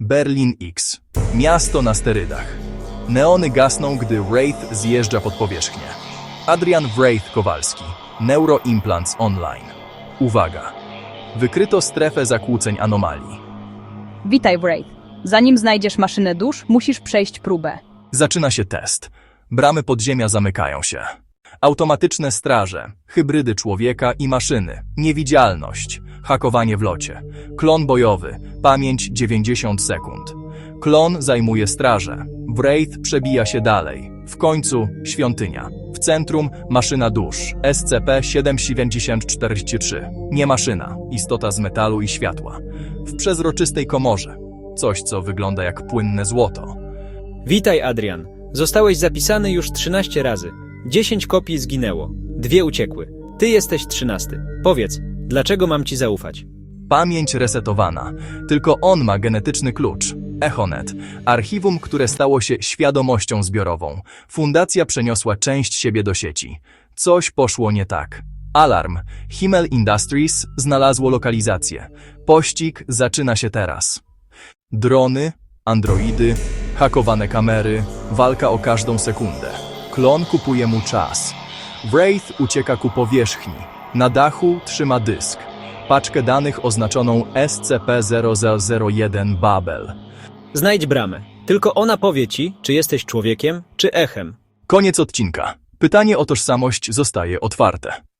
Berlin X. Miasto na sterydach. Neony gasną, gdy Wraith zjeżdża pod powierzchnię. Adrian Wraith Kowalski. Neuroimplants Online. Uwaga. Wykryto strefę zakłóceń anomalii. Witaj, Wraith. Zanim znajdziesz maszynę dusz, musisz przejść próbę. Zaczyna się test. Bramy podziemia zamykają się. Automatyczne straże, hybrydy człowieka i maszyny, niewidzialność, hakowanie w locie, klon bojowy, pamięć 90 sekund. Klon zajmuje strażę. Wraith przebija się dalej. W końcu świątynia. W centrum maszyna dusz SCP-7043. Nie maszyna, istota z metalu i światła. W przezroczystej komorze. Coś, co wygląda jak płynne złoto. Witaj, Adrian. Zostałeś zapisany już 13 razy. 10 kopii zginęło. Dwie uciekły. Ty jesteś trzynasty. Powiedz, dlaczego mam ci zaufać? Pamięć resetowana. Tylko on ma genetyczny klucz. Echonet. Archiwum, które stało się świadomością zbiorową. Fundacja przeniosła część siebie do sieci. Coś poszło nie tak. Alarm. Himmel Industries znalazło lokalizację. Pościg zaczyna się teraz. Drony, androidy, hakowane kamery, walka o każdą sekundę. Klon kupuje mu czas. Wraith ucieka ku powierzchni. Na dachu trzyma dysk. Paczkę danych oznaczoną SCP-0001 Babel. Znajdź bramę. Tylko ona powie ci, czy jesteś człowiekiem, czy echem. Koniec odcinka. Pytanie o tożsamość zostaje otwarte.